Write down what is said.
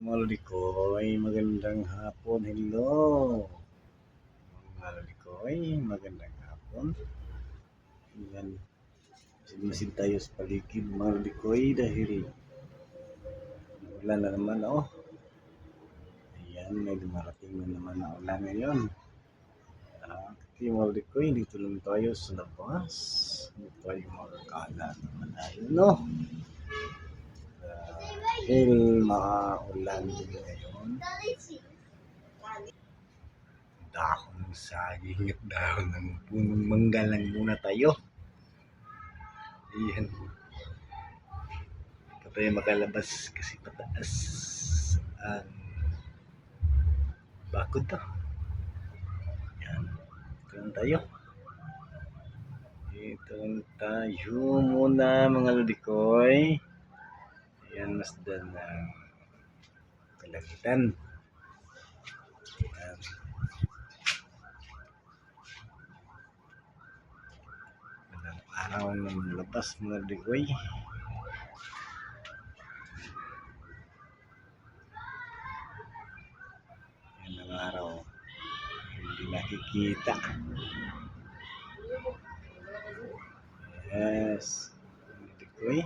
Malikoy, magandang hapon. Hello. Malikoy, magandang hapon. Yan. Masid tayo sa paligid mga likoy dahil ulan na naman oh. Ayan, may dumarating na naman na ulan ngayon. Ah, Okay, mga likoy, dito lang tayo sa labas. Dito tayo magkakala naman tayo, no? Dahil maulan din ngayon. Dahon ng saging at dahon ng punong mangga muna tayo. Ayan. Ito tayo makalabas kasi pataas ang bakod to. Ayan. Ito lang tayo. Ito lang tayo muna mga ludikoy. Masdan ng kalangitan. Ayan. Magandang araw ng labas mga ludikoy. Yan ang araw. Hindi nakikita. Yes. Ludikoy.